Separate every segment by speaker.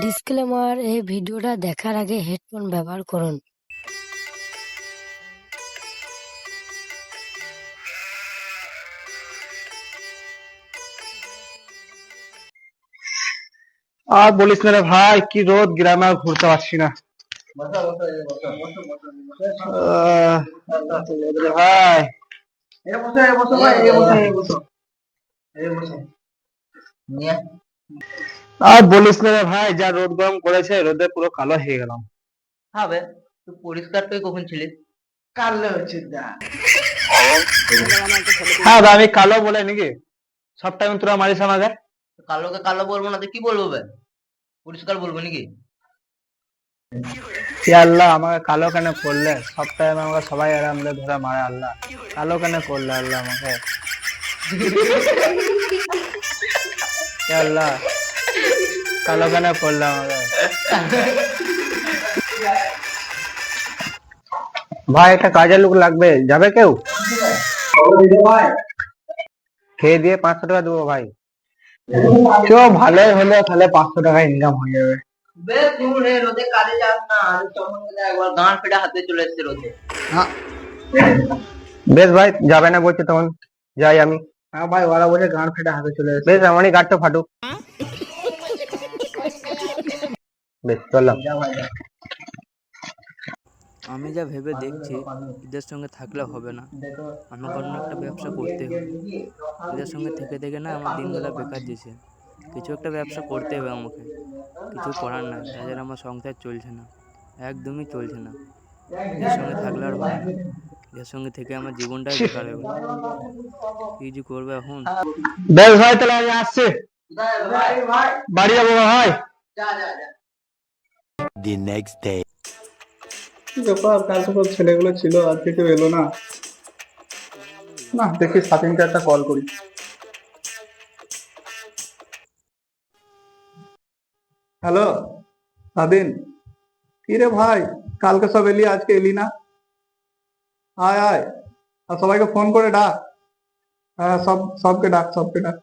Speaker 1: Disclaimer এই ভিডিওটা দেখার আগে হেডফোন ব্যবহার করুন।
Speaker 2: আর বলিস না রে ভাই কি রোদ গ্রামে আর ঘুরতে পারছি না। ভাই
Speaker 3: এই বসো, এই বসো ভাই, এই বসো, এই বসো। এই বসো। নিয়ে
Speaker 2: আর বলিস না ভাই যা রোদ গরম করেছে রোদে পুরো কালো হয়ে গেলাম।
Speaker 3: হবে তুই পরিষ্কার তুই কখন ছিলিস? কালো হচ্ছে
Speaker 2: হ্যাঁ দা, আমি কালো বলে নাকি? সব টাইম তোরা মারিস আমাকে।
Speaker 3: কালোকে কালো বলব না তো কি বলব বে? পরিষ্কার বলব নাকি?
Speaker 2: আল্লাহ, আমাকে কালো কেন করলে? সব টাইম আমাকে সবাই আরাম দিয়ে, ধরে মারে আল্লাহ। কালো কেন করলে আল্লাহ আমাকে? আল্লাহ, কালো কেন করলে আমাকে? ভাই, একটা কাজের লোক লাগবে। যাবে কেউ? খেয়ে দিয়ে পাঁচশো টাকা দেবো ভাই। কেউ ভালোই হলো, তাহলে পাঁচশো টাকা ইনকাম হয়ে যাবে।
Speaker 3: বেশ দূর রে রোদে কাজে যাস না। আর চমন একবার গান ফেটে হাতে চলে এসছে রোদে।
Speaker 2: বেশ ভাই যাবে না বলছে তখন। যাই আমি। হ্যাঁ ভাই ওরা বলে গান ফেটে হাতে চলে এসেছে। বেশ এমনই গাড়টা ফাটুক। বেশ চললাম।
Speaker 4: আমি যা ভেবে দেখছি এদের সঙ্গে থাকলে হবে না। আমাকে অন্য একটা ব্যবসা করতে হবে। এদের সঙ্গে থেকে থেকে না আমার দিনগুলো বেকার দিছে। কিছু একটা ব্যবসা করতে হবে আমাকে। কিছু করার নাই তাছাড়া আমার সংসার চলছে না একদমই চলছে না। এদের সঙ্গে থাকলে আর হবে না এদের সঙ্গে থেকে আমার জীবনটাই বেকার হয়ে গেল। কি যে করবে এখন?
Speaker 2: বেশ ভাই তাহলে আমি আসছি। বাড়ি যাব ভাই?
Speaker 3: যা যা যা
Speaker 5: the next day.
Speaker 2: ব্যাপার? কাল সকাল ছেলেগুলো ছিল আজকে কেউ এলো না। না দেখি স্বাধীনকে একটা কল করি। হ্যালো স্বাধীন কি রে ভাই কালকে সব এলি আজকে এলি না? আয় আয়। আর সবাইকে ফোন করে ডাক। হ্যাঁ সব সবকে ডাক সবকে ডাক।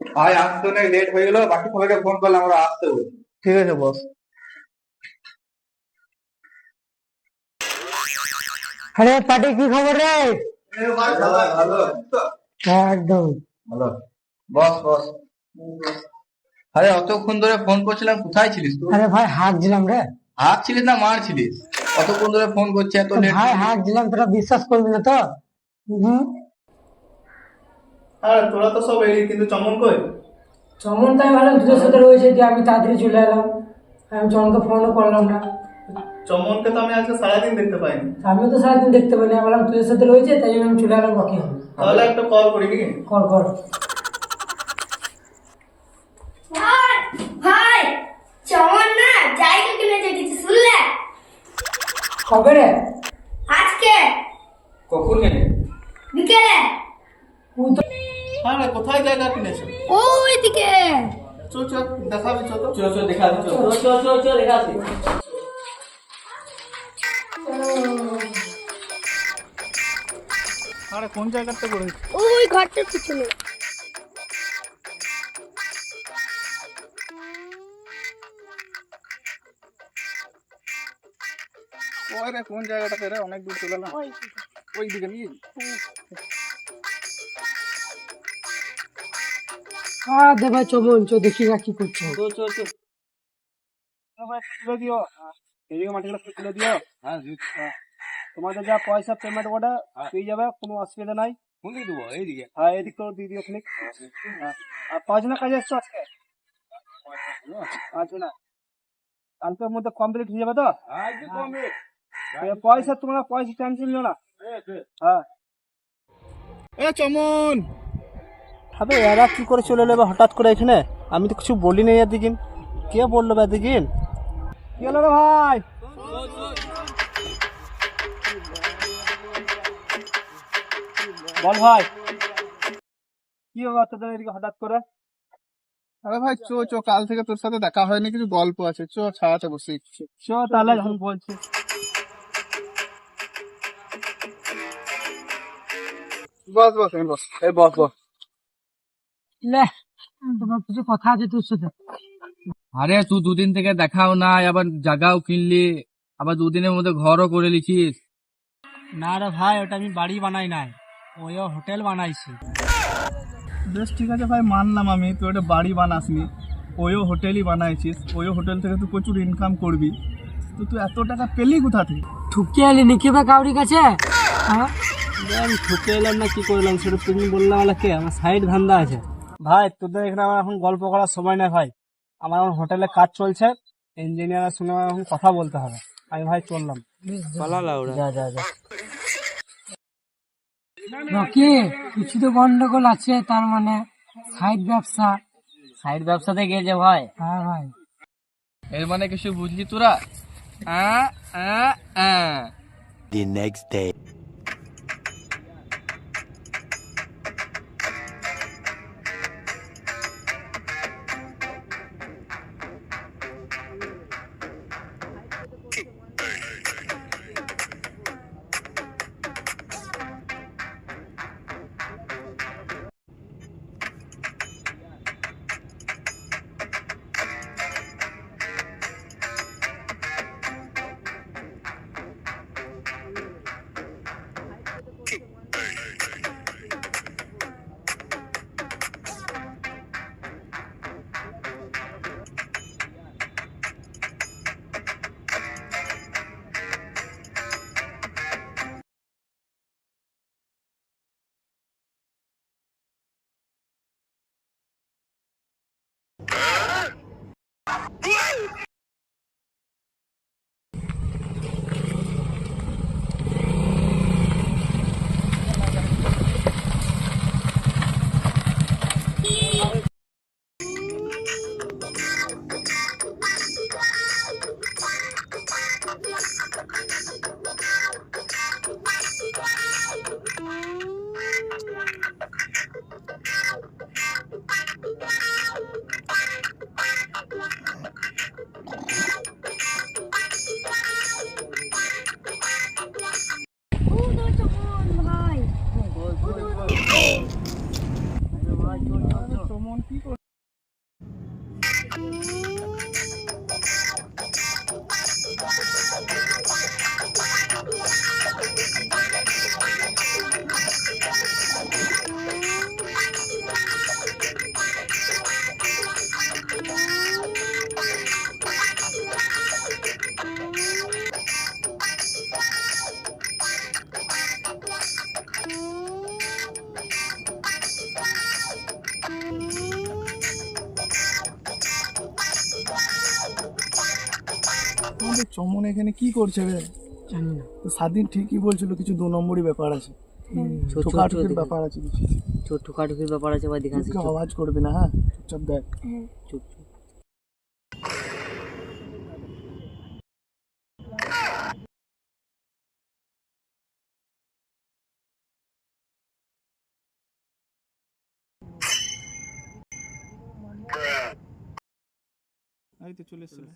Speaker 2: ভাই আসতে অনেক লেট হয়ে গেল বাকি সবাইকে ফোন করলাম আমরা আসতে হবে। ঠিক আছে বস।
Speaker 1: আরে পাটি কি খবর রে? হ্যাঁ, একদম।
Speaker 3: ভালো। বস বস। আরে অতক্ষণ ধরে ফোন করছিলাম কোথায় ছিলিস তুই?
Speaker 1: আরে ভাই হাত দিলাম রে।
Speaker 3: হাত ছিলিস না মার ছিলিস অতক্ষণ ধরে ফোন করছি এত লেট
Speaker 1: ভাই হাত দিলাম তোরা বিশ্বাস করবি না তো? হুম।
Speaker 2: আর তোরা তো সব এলি কিন্তু চমন কই?
Speaker 1: চমন তাই ভালো দুটোর সাথে রয়েছে যে আমি তাড়াতাড়ি চলে এলাম। আমি চমনকে ফোনও করলাম না।
Speaker 2: চমনকে তো আমি আজকে সারাদিন দেখতে পাইনি।
Speaker 1: আমিও তো সারাদিন দেখতে পাইনি আমি বললাম তোদের সাথে রয়েছে তাই জন্য আমি চলে এলাম বাকি হবে।
Speaker 2: তাহলে একটা কল করি নাকি?
Speaker 1: কর কর
Speaker 6: ভাই ভাই চমন না জায়গা কিনেছে কিছু শুনলে?
Speaker 1: কবে রে।
Speaker 6: আজকে?
Speaker 3: কখন গেলে?
Speaker 6: বিকেলে।
Speaker 2: হ্যাঁ কোথায় জায়গা কিনেছো?
Speaker 6: ওইদিকে।
Speaker 2: চো চো দেখাবি চো তো।
Speaker 3: চো চো দেখা চো চো চো চো
Speaker 2: আরে কোন জায়গাটা করে
Speaker 6: ওই ঘরটার পিছনে।
Speaker 2: ওই রে কোন জায়গাটাতে রে? অনেক দূর চলে এলাম। ওই দিকে। নিয়ে
Speaker 1: হ্যাঁ দে ভাই চমন চো দেখি না কি করছ।
Speaker 2: চো চো চো। তুলে দিও। এদিকে মাটিগুলো তুলে দিও। হ্যাঁ। তোমাদের যা পয়সা পেমেন্ট ওটা পেয়ে যাবে কোনো অসুবিধা নাই। দিকে দেবো? এইদিকে। হ্যাঁ এদিক করে দিয়ে দিও খানিক। হ্যাঁ। আর কজনের কাজে এসছো আজকে? পাঁচ না। কালকের মধ্যে কমপ্লিট হয়ে যাবে তো? এ, পয়সা তোমরা পয়সা টেনশন নিও না। হ্যাঁ। এ চমন! হবে এরা কি করে চলে এলো হঠাৎ করে এখানে? আমি তো কিছু বলি নাই এদিকে। কে বলল এদিকে? কি হলো রে ভাই? বল ভাই। কি তোদের এদিকে হঠাৎ করে? আরে ভাই চো চো কাল থেকে তোর সাথে দেখা হয়নি কিছু গল্প আছে। চো ছাড়াতে বসে। চো তাহলে এখন বলছি। বস বস বস। এই বস বস।
Speaker 1: লে তোমার কিছু কথা আছে তোর সাথে?
Speaker 7: আরে তুই দুদিন থেকে দেখাও না আবার জায়গাও কিনলি আবার দুদিনের মধ্যে ঘরও করে লিখিস।
Speaker 2: না রে ভাই ওটা আমি বাড়ি বানাই নাই। ওইও হোটেল বানাইছি। বেশ ঠিক আছে ভাই মানলাম আমি। তুই ওটা বাড়ি বানাসনি। ওইও হোটেলই বানাইছিস। ওইও হোটেল থেকে তুই প্রচুর ইনকাম করবি। তো তুই এত টাকা পেলি কোথা থেকে?
Speaker 1: ঠুকে এলি নিকি বা কাউরি কাছে? হ্যাঁ?
Speaker 2: আমি ঠকে এলাম না কি করলাম সেটা তুমি বললাম আমাকে আমার সাইড ধান্দা আছে। ভাই তোদের এখানে আমার এখন গল্প করার সময় না ভাই। আমার এখন হোটেলে কাজ চলছে। ইঞ্জিনিয়ারের সঙ্গে এখন কথা বলতে হবে। আমি ভাই চললাম।
Speaker 8: পালালা ওরা।
Speaker 2: যা যা যা।
Speaker 1: রকি কিছু তো গন্ডগোল আছে তার মানে সাইড ব্যবসা
Speaker 2: সাইড ব্যবসাতে গিয়েছে ভাই
Speaker 1: হ্যাঁ ভাই
Speaker 7: এর মানে কিছু বুঝলি তোরা আ, আ, আ।
Speaker 6: The next day.
Speaker 2: আমাদের চমন এখানে কি করছে রে?
Speaker 1: জানি না
Speaker 2: তো স্বাধীন ঠিকই বলছিল কিছু দু নম্বরই ব্যাপার আছে। ঠোকাঠুকির ব্যাপার আছে কিছু।
Speaker 8: ঠোকাঠুকির ব্যাপার আছে বা দেখা
Speaker 2: আওয়াজ করবে না হ্যাঁ? চুপ দেখ।
Speaker 8: চুপ
Speaker 2: চলে এসেছিল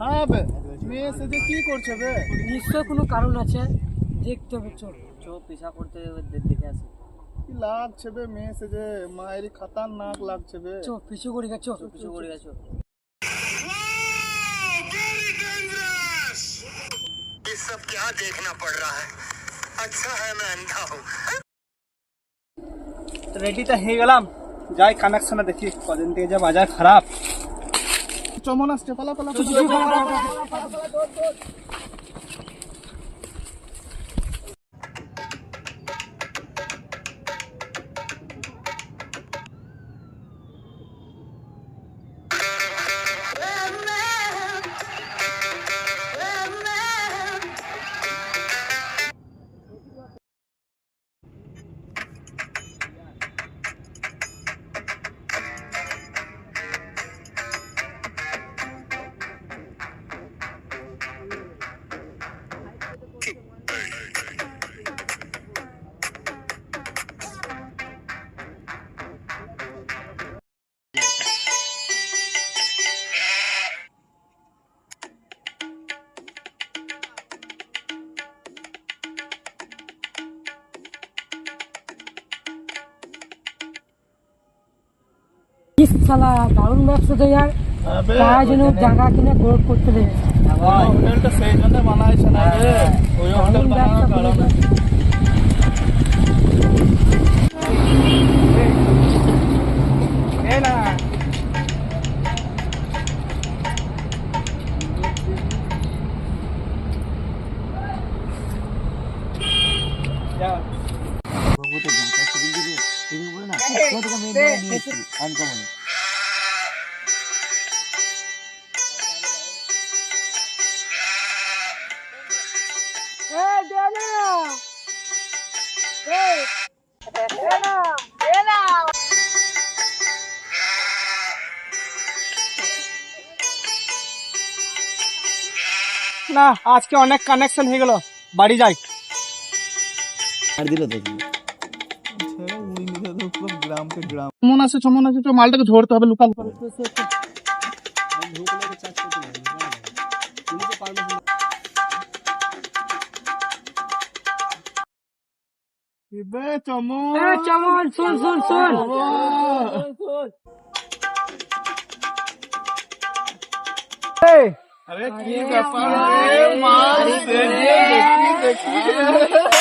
Speaker 2: হ্যাঁ বে মেয়ে সেজে কি করছে বে?
Speaker 1: নিশ্চয় কোনো কারণ আছে? দেখতে হবে চল।
Speaker 8: চো পেশা করতে দেখে আসি।
Speaker 2: কি লাগছে বে মেয়ে সেজে মায়েরই খাতারনাক লাগছে বে।
Speaker 1: চো পিছু করি গেছো
Speaker 8: কিছু করে গেছো
Speaker 6: क्या देखना पड़ रहा है अच्छा है मैं अंधा हूँ
Speaker 2: রেডিটা হয়ে গেলাম যাই কানেকশনে দেখি কদিন থেকে যা বাজার খারাপ চমন আসছে পালা পালা
Speaker 1: শালা দারুণ ব্যবসা তো যার তার জন্য জায়গা কিনে গ্রোথ করতে দেবে
Speaker 2: হোটেলটা সেই জন্য বানাইছে না রে ওই হোটেল বানানোর কারণে। এই না। যা না আজকে অনেক কানেকশন হয়ে গেল। বাড়ি যাই। চমন আছে চমন আছে তো মালটাকে ধরতে হবে লোকাল করে। এবে চমন।
Speaker 1: এ, চমন শোন শোন শোন
Speaker 2: আরে কি ব্যাপার রে মাছ দেখি দেখি দেখি